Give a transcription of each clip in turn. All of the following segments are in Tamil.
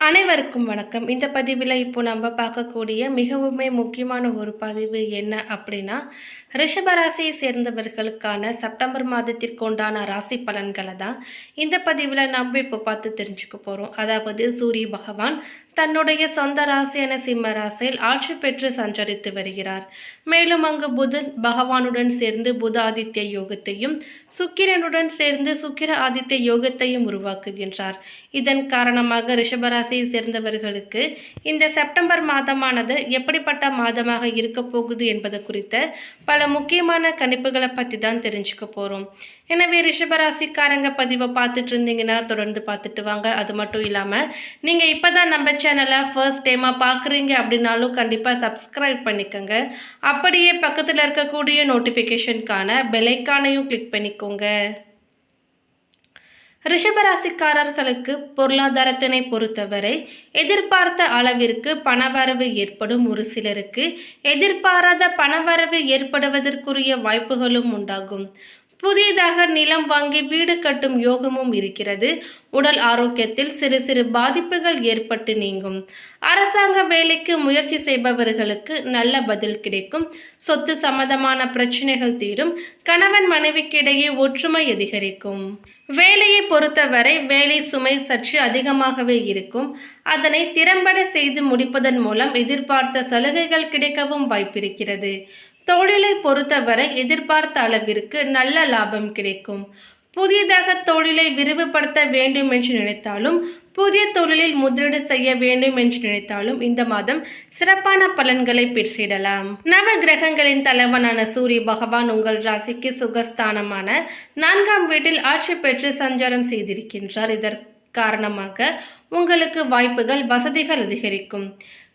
அனைவருக்கும் வணக்கம். இந்த பதிவில் இப்போ நம்ம பார்க்கக்கூடிய மிகவுமே முக்கியமான ஒரு பதிவு என்ன அப்படின்னா ரிஷபராசியை சேர்ந்தவர்களுக்கான செப்டம்பர் மாதத்திற்கு உண்டான ராசி பலன்களை தான் இந்த பதிவில் நம்ம இப்போ பார்த்து தெரிஞ்சுக்க போகிறோம் அதாவது சூரிய பகவான் தன்னுடைய சொந்த ராசியான சிம்ம ராசியில் ஆட்சி பெற்று சஞ்சரித்து வருகிறார். மேலும் அங்கு புதன் பகவானுடன் சேர்ந்து புத ஆதித்ய யோகத்தையும் சுக்கிரனுடன் சேர்ந்து சுக்கிர ஆதித்ய யோகத்தையும் உருவாக்குகின்றார். இதன் காரணமாக ரிஷபராசியை சேர்ந்தவர்களுக்கு இந்த செப்டம்பர் மாதமானது எப்படிப்பட்ட மாதமாக இருக்க போகுது என்பது குறித்த பல முக்கியமான கணிப்புகளை பற்றி தான் தெரிஞ்சுக்க போகிறோம் எனவே ரிஷபராசிக்காரங்க பதிவை பார்த்துட்டு இருந்தீங்கன்னா தொடர்ந்து பார்த்துட்டு வாங்க. அது மட்டும் இல்லாமல் நீங்கள் இப்போ தான் நம்ம சேனலை ஃபர்ஸ்ட் டைமாக பார்க்குறீங்க அப்படின்னாலும் கண்டிப்பாக சப்ஸ்கிரைப் பண்ணிக்கோங்க. அப்படியே பக்கத்தில் இருக்கக்கூடிய நோட்டிஃபிகேஷனுக்கான பெலைக்கானையும் கிளிக் பண்ணிக்கோங்க. ரிஷபராசிக்காரர்களுக்கு பொருளாதாரத்தினை பொறுத்தவரை எதிர்பார்த்த அளவிற்கு பணவரவு ஏற்படும் ஒரு சிலருக்கு. எதிர்பாராத பணவரவு ஏற்படுவதற்குரிய வாய்ப்புகளும் உண்டாகும். புதியதாக நிலம் வாங்கி வீடு கட்டும் யோகமும் இருக்கிறது. உடல் ஆரோக்கியத்தில் சிறு சிறு பாதிப்புகள் ஏற்பட்டு நீங்கும். அரசாங்க வேலைக்கு முயற்சி செய்பவர்களுக்கு நல்ல பதில் கிடைக்கும். சொத்து சம்பந்தமான பிரச்சனைகள் தீரும். கணவன் மனைவிக்கிடையே ஒற்றுமை அதிகரிக்கும். வேலையை பொறுத்தவரை வேலை சுமை சற்று அதிகமாகவே இருக்கும். அதனை திறம்பட செய்து முடிப்பதன் மூலம் எதிர்பார்த்த சலுகைகள் கிடைக்கவும் வாய்ப்பிருக்கிறது. தொழிலை பொறுத்தவரை எதிர்பார்த்த அளவிற்கு நல்ல லாபம் கிடைக்கும். புதியதாக தொழிலை விரிவுபடுத்த வேண்டும் என்று நினைத்தாலும் புதிய தொழிலில் முதலீடு செய்ய வேண்டும் என்று நினைத்தாலும் இந்த மாதம் சிறப்பான பலன்களை பெற்றிடலாம். நவ கிரகங்களின் தலைவனான சூரிய பகவான் உங்கள் ராசிக்கு சுகஸ்தானமான நான்காம் வீட்டில் ஆட்சி பெற்று சஞ்சாரம் செய்திருக்கின்றார். இதற்கு காரணமாக உங்களுக்கு வாய்ப்புகள் வசதிகள் அதிகரிக்கும்.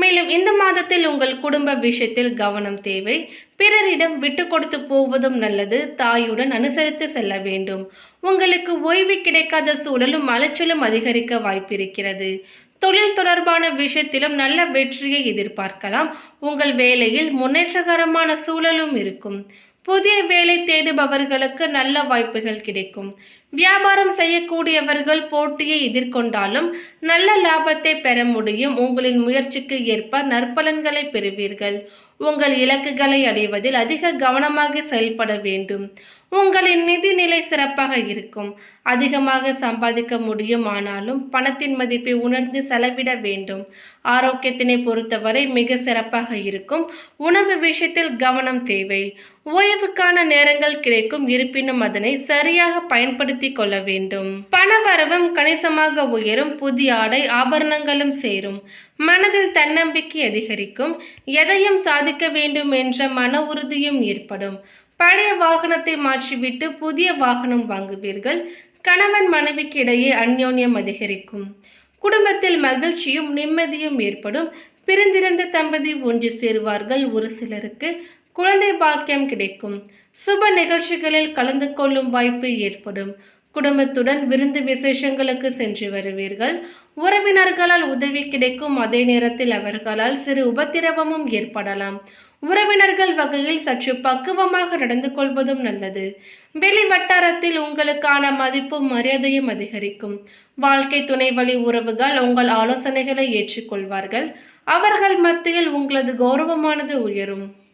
மேலும் இந்த மாதத்தில் உங்கள் குடும்ப விஷயத்தில் கவனம் தேவை. பிறரிடம் விட்டு கொடுத்து போவதும் நல்லது. தாயுடன் அனுசரித்து செல்ல வேண்டும். உங்களுக்கு ஓய்வு கிடைக்காத சூழலும் அலைச்சலும் அதிகரிக்க வாய்ப்பிருக்கிறது. தொழில் தொடர்பான விஷயத்திலும் நல்ல வெற்றியை எதிர்பார்க்கலாம். உங்கள் வேலையில் முன்னேற்றகரமான சூழலும் இருக்கும். புதிய வேலை தேடுபவர்களுக்கு நல்ல வாய்ப்புகள் கிடைக்கும். வியாபாரம் செய்யக்கூடியவர்கள் போட்டியை எதிர்கொண்டாலும் நல்ல லாபத்தை பெற முடியும். உங்களின் முயற்சிக்கு ஏற்ப நற்பலன்களை பெறுவீர்கள். உங்கள் இலக்குகளை அடைவதில் அதிக கவனமாக செயல்பட வேண்டும். உங்களின் நிதி நிலை சிறப்பாக இருக்கும். அதிகமாக சம்பாதிக்க முடியும் ஆனாலும் பணத்தின் மதிப்பை உணர்ந்து செலவிட வேண்டும். ஆரோக்கியத்தினை பொறுத்தவரை மிக சிறப்பாக இருக்கும். உணவு விஷயத்தில் கவனம் தேவை. ஓய்வுக்கான நேரங்கள் கிடைக்கும் இருப்பினும் அதனை சரியாக பயன்படுத்தி கொள்ள வேண்டும். பணவரவும் கணிசமாக உயரும். புதிய ஆடை ஆபரணங்களும் சேரும். மனதில் தன்னம்பிக்கை அதிகரிக்கும். எதையும் சாதிக்க வேண்டும் என்ற மன உறுதியும் ஏற்படும். பழைய வாகனத்தை மாற்றிவிட்டு புதிய வாகனம் வாங்குவீர்கள். கணவன் மனைவிக்கு இடையே அந்யோன்யம் அதிகரிக்கும். குடும்பத்தில் மகிழ்ச்சியும் நிம்மதியும் ஏற்படும். பிரிந்திருந்த தம்பதி ஒன்று சேருவார்கள் ஒரு சிலருக்கு. குழந்தை பாக்கியம் கிடைக்கும். சுப நிகழ்ச்சிகளில் கலந்து கொள்ளும் வாய்ப்பு ஏற்படும். குடும்பத்துடன் விருந்து விசேஷங்களுக்கு சென்று வருவீர்கள். உறவினர்களால் உதவி கிடைக்கும். அதே நேரத்தில் அவர்களால் சிறு உபத்திரவமும் ஏற்படலாம். உறவினர்கள் வகையில் சற்று பக்குவமாக நடந்து கொள்வதும் நல்லது. வெளி வட்டாரத்தில் உங்களுக்கான மதிப்பும் மரியாதையும் அதிகரிக்கும். வாழ்க்கை துணை வழி உறவுகள் உங்கள் ஆலோசனைகளை ஏற்றுக்கொள்வார்கள். அவர்கள் மத்தியில் உங்களது கௌரவமானது உயரும்.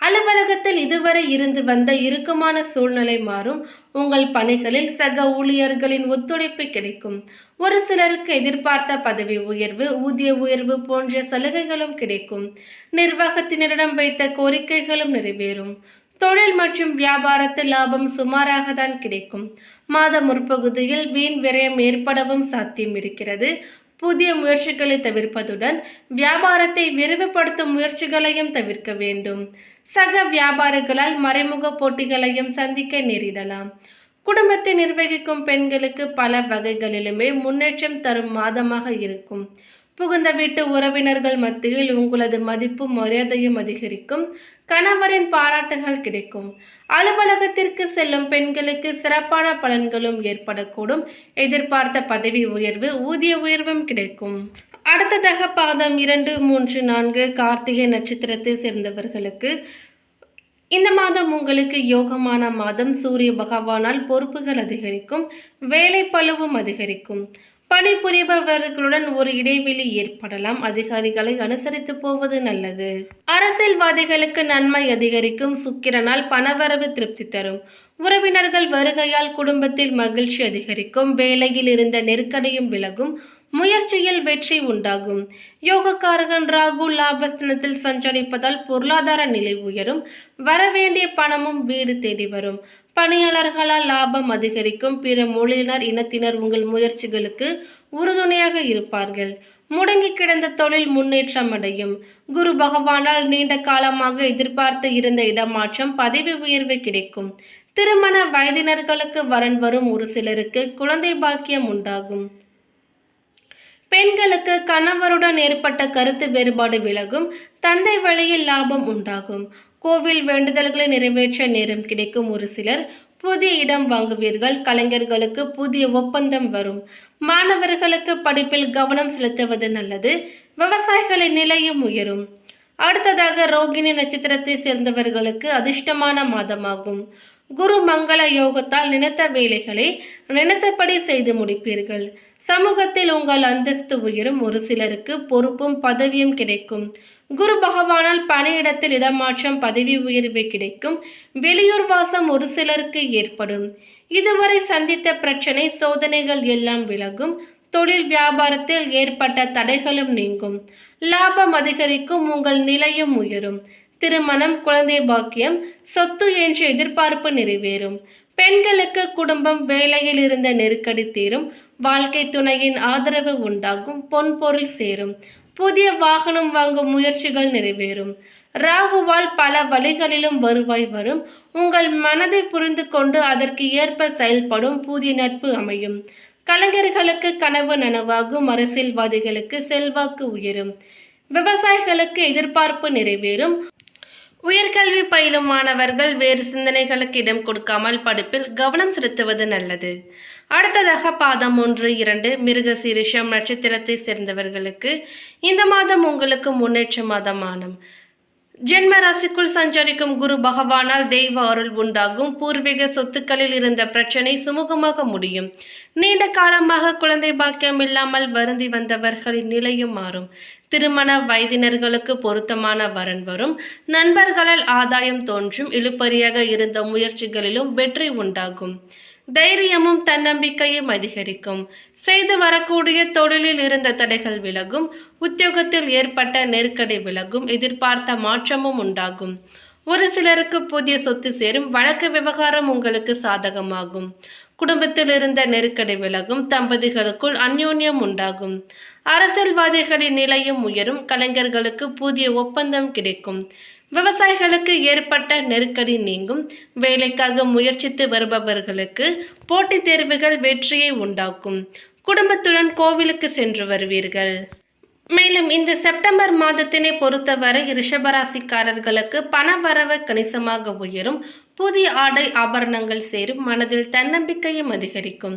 அலுவலகத்தில் இதுவரை இருந்து வந்த இறுக்கமான சூழ்நிலை மாறும். உங்கள் பணிகளில் சக ஊழியர்களின் ஒத்துழைப்பு கிடைக்கும். ஒரு சிலருக்கு எதிர்பார்த்த பதவி உயர்வு ஊதிய உயர்வு போன்ற சலுகைகளும் கிடைக்கும். நிர்வாகத்தினரிடம் வைத்த கோரிக்கைகளும் நிறைவேறும். தொழில் மற்றும் வியாபாரத்தில் லாபம் சுமாராக தான் கிடைக்கும். மாத முற்பகுதியில் வீண் விரயம் ஏற்படவும் சாத்தியம் இருக்கிறது. புதிய முயற்சிகளை தவிர்ப்பதுடன் வியாபாரத்தை விரிவுபடுத்தும் முயற்சிகளையும் தவிர்க்க வேண்டும். சக வியாபாரிகளால் மறைமுக போட்டிகளையும் சந்திக்க நேரிடலாம். குடும்பத்தை நிர்வகிக்கும் பெண்களுக்கு பல வகைகளிலுமே முன்னேற்றம் தரும் மாதமாக இருக்கும். புகுந்த வீட்டு உறவினர்கள் மத்தியில் உங்களது மதிப்பும் மரியாதையும் அதிகரிக்கும். கணவரின் பாராட்டுகள் கிடைக்கும். அலுவலகத்திற்கு செல்லும் பெண்களுக்கு சிறப்பான பலன்களும் ஏற்படக்கூடும். எதிர்பார்த்த பதவி உயர்வு ஊதிய உயர்வும் கிடைக்கும். அடுத்ததாக பாதம் இரண்டு மூன்று நான்கு கார்த்திகை நட்சத்திரத்தை சேர்ந்தவர்களுக்கு இந்த மாதம் உங்களுக்கு யோகமான மாதம். சூரிய பகவானால் பொறுப்புகள் அதிகரிக்கும் வேலை பழுவும் அதிகரிக்கும். பணிபுரிபவர்களுடன் ஒரு இடைவெளி ஏற்படலாம். அதிகாரிகளை அனுசரித்து போவது நல்லது. அரசியல்வாதிகளுக்கு நன்மை அதிகரிக்கும். சுக்கிரனால் பணவரவு திருப்தி தரும். உறவினர்கள் வருகையால் குடும்பத்தில் மகிழ்ச்சி அதிகரிக்கும். வேலையில் இருந்த நெருக்கடியும் விலகும். முயற்சியில் வெற்றி உண்டாகும். யோகக்காரகன் ராகு லாபஸ்தனத்தில் சஞ்சரிப்பதால் பொருளாதார நிலை உயரும். வரவேண்டிய பணமும் வீடு தேடி வரும். பணியாளர்களால் லாபம் அதிகரிக்கும். பிற மொழியினர் இனத்தினர் உங்கள் முயற்சிகளுக்கு உறுதுணையாக இருப்பார்கள். முடங்கி கிடந்த தொழில் முன்னேற்றம் அடையும் குரு பகவானால் நீண்ட காலமாக எதிர்பார்த்து இருந்த இடமாற்றம் பதவி உயர்வு கிடைக்கும். திருமண வயதினர்களுக்கு வரன் வரும் ஒரு சிலருக்கு குழந்தை பாக்கியம் உண்டாகும். பெண்களுக்கு கணவருடன் ஏற்பட்ட கருத்து வேறுபாடு விலகும். தந்தை வழியில் லாபம் உண்டாகும். கோவில் வேண்டுதல்களை நிறைவேற்ற நேரம் கிடைக்கும் ஒரு சிலர் புதிய இடம் வாங்குவீர்கள். கலைஞர்களுக்கு புதிய ஒப்பந்தம் வரும். மாணவர்களுக்கு படிப்பில் கவனம் செலுத்துவது நல்லது. விவசாயிகளின் நிலையும் உயரும். அடுத்ததாக ரோகிணி நட்சத்திரத்தை சேர்ந்தவர்களுக்கு அதிர்ஷ்டமான மாதமாகும். குரு மங்கள யோகத்தால் நினைத்த வேலைகளை நினைத்தபடி செய்து முடிப்பீர்கள். சமூகத்தில் உங்கள் அந்தஸ்து உயரும். ஒரு சிலருக்கு பொறுப்பும் பதவியும் கிடைக்கும். குரு பகவானால் பணியிடத்தில் இடமாற்றம் பதவி உயர்வு கிடைக்கும். வெளியூர் வாசம் ஒரு சிலருக்கு ஏற்படும். இதுவரை சந்தித்த பிரச்சனை சோதனைகள் எல்லாம் விலகும். தொழில் வியாபாரத்தில் ஏற்பட்ட தடைகளும் நீங்கும். லாபம் அதிகரிக்கும். உங்கள் நிலையும் உயரும். திருமணம் குழந்தை பாக்கியம் சொத்து என்ற எதிர்பார்ப்பு நிறைவேறும். பெண்களுக்கு குடும்பம் வேலையில் இருந்த நெருக்கடி தீரும். வாழ்க்கை துணையின் ஆதரவு உண்டாகும். பொன் பொருள் சேரும். புதிய வாகனம் வாங்கும் முயற்சிகள் நிறைவேறும். ராகுவால் பல வழிகளிலும் வருவாய் வரும். உங்கள் மனதை புரிந்து கொண்டு அதற்கு ஏற்ப செயல்படும் புதிய நட்பு அமையும். கலைஞர்களுக்கு கனவு நனவாகும். அரசியல்வாதிகளுக்கு செல்வாக்கு உயரும். விவசாயிகளுக்கு எதிர்பார்ப்பு நிறைவேறும். உயர்கல்வி பயிலும் மாணவர்கள் வேறு சிந்தனைகளுக்கு இடம் கொடுக்காமல் படிப்பில் கவனம் செலுத்துவது நல்லது. அடுத்ததாக பாதம் ஒன்று இரண்டு மிருக சீரிஷம் நட்சத்திரத்தை சேர்ந்தவர்களுக்கு இந்த மாதம் உங்களுக்கு முன்னேற்ற மாதமானம் ஜென்ம ராசிக்குள் சஞ்சரிக்கும் குரு பகவானால் தெய்வ அருள் உண்டாகும். பூர்வீக சொத்துக்களில் இருந்த பிரச்சனை சுமூகமாக முடியும். நீண்ட காலமாக குழந்தை பாக்கியம் இல்லாமல் வருந்தி வந்தவர்களின் நிலையும் மாறும். திருமண வயதினர்களுக்கு பொருத்தமான வரன் வரும். நண்பர்களால் ஆதாயம் தோன்றும். இழுப்பறியாக இருந்த முயற்சிகளிலும் வெற்றி உண்டாகும். தைரியமும் தன்னம்பிக்கையும் அதிகரிக்கும். செய்து வரக்கூடிய தொழிலில் இருந்த தடைகள் விலகும். உத்தியோகத்தில் ஏற்பட்ட நெருக்கடி விலகும். எதிர்பார்த்த மாற்றமும் உண்டாகும். ஒரு சிலருக்கு புதிய சொத்து சேரும். வழக்கு விவகாரம் உங்களுக்கு சாதகமாகும். குடும்பத்தில் இருந்த நெருக்கடி விலகும். தம்பதிகளுக்குள் அந்யோன்யம் உண்டாகும். அரசியல்வாதிகளின் நிலையும் உயரும். கலைஞர்களுக்கு புதிய ஒப்பந்தம் கிடைக்கும். விவசாயிகளுக்கு ஏற்பட்ட நெருக்கடி நீங்கும். வேலைக்காக முயற்சித்து வருபவர்களுக்கு போட்டித் தேர்வுகள் வெற்றியை உண்டாக்கும். குடும்பத்துடன் கோவிலுக்கு சென்று வருவீர்கள். மேலும் இந்த செப்டம்பர் மாதத்தினை பொறுத்தவரை ரிஷபராசிக்காரர்களுக்கு பண வரவு கணிசமாக உயரும். புதிய ஆடை ஆபரணங்கள் சேரும். மனதில் தன்னம்பிக்கையும் அதிகரிக்கும்.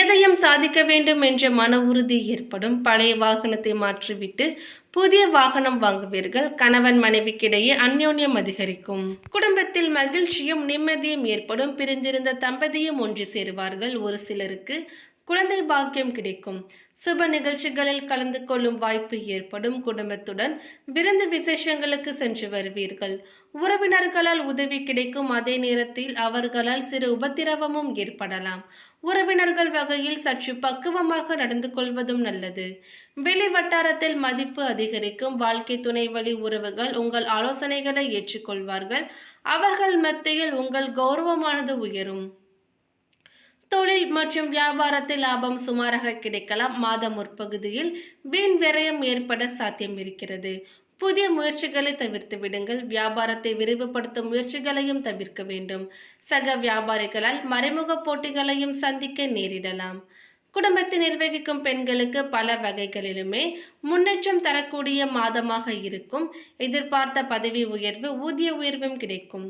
எதையும் சாதிக்க வேண்டும் என்ற மன உறுதி ஏற்படும். பழைய வாகனத்தை மாற்றிவிட்டு புதிய வாகனம் வாங்குவீர்கள். கணவன் மனைவிக்கிடையே அந்யோன்யம் அதிகரிக்கும். குடும்பத்தில் மகிழ்ச்சியும் நிம்மதியும் ஏற்படும். பிரிந்திருந்த தம்பதியும் ஒன்று சேருவார்கள். ஒரு சிலருக்கு குழந்தை பாக்கியம் கிடைக்கும். சுப நிகழ்ச்சிகளில் கலந்து கொள்ளும் வாய்ப்பு ஏற்படும். குடும்பத்துடன் விருந்து விசேஷங்களுக்கு சென்று வருவீர்கள். உறவினர்களால் உதவி கிடைக்கும். அதே நேரத்தில் அவர்களால் சிறு உபத்திரவமும் ஏற்படலாம். உறவினர்கள் வகையில் சற்று பக்குவமாக நடந்து கொள்வதும் நல்லது. வெளி வட்டாரத்தில் மதிப்பு அதிகரிக்கும். வாழ்க்கை துணை வழி உறவுகள் உங்கள் ஆலோசனைகளை ஏற்றுக்கொள்வார்கள். அவர்கள் மத்தியில் உங்கள் கௌரவமானது உயரும். தொழில் மற்றும் வியாபாரத்தில் லாபம் சுமாராக கிடைக்கலாம். மாத முற்பகுதியில் வீண் விரயம் ஏற்பட சாத்தியம் இருக்கிறது. புதிய முயற்சிகளை தவிர்த்து விடுங்கள். வியாபாரத்தை விரிவுபடுத்தும் முயற்சிகளையும் தவிர்க்க வேண்டும். சக வியாபாரிகளால் மறைமுக போட்டிகளையும் சந்திக்க நேரிடலாம். குடும்பத்தை நிர்வகிக்கும் பெண்களுக்கு பல வகைகளிலுமே முன்னேற்றம் தரக்கூடிய மாதமாக இருக்கும். எதிர்பார்த்த பதவி உயர்வு ஊதிய உயர்வும் கிடைக்கும்.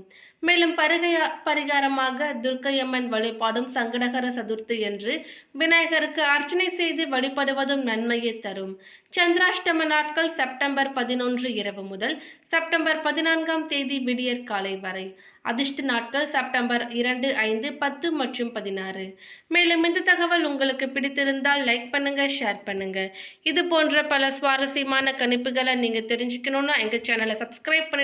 மேலும் பருகையா பரிகாரமாக துர்க்கையம்மன் வழிபாடும் சங்கடகர சதுர்த்தி என்று விநாயகருக்கு அர்ச்சனை செய்து வழிபடுவதும் நன்மையை தரும். சந்திராஷ்டம நாட்கள் செப்டம்பர் பதினொன்று இரவு முதல் செப்டம்பர் பதினான்காம் தேதி விடியற் காலை வரை. அதிர்ஷ்ட நாட்கள் செப்டம்பர் இரண்டு ஐந்து பத்து மற்றும் பதினாறு. மேலும் இந்த தகவல் உங்களுக்கு பிடித்திருந்தால் லைக் பண்ணுங்க ஷேர் பண்ணுங்க. இது போன்ற பல சுவாரஸ்யமான கணிப்புகளை நீங்க தெரிஞ்சுக்கணும்னா எங்க சேனலை சப்ஸ்கிரைப் பண்ணிடு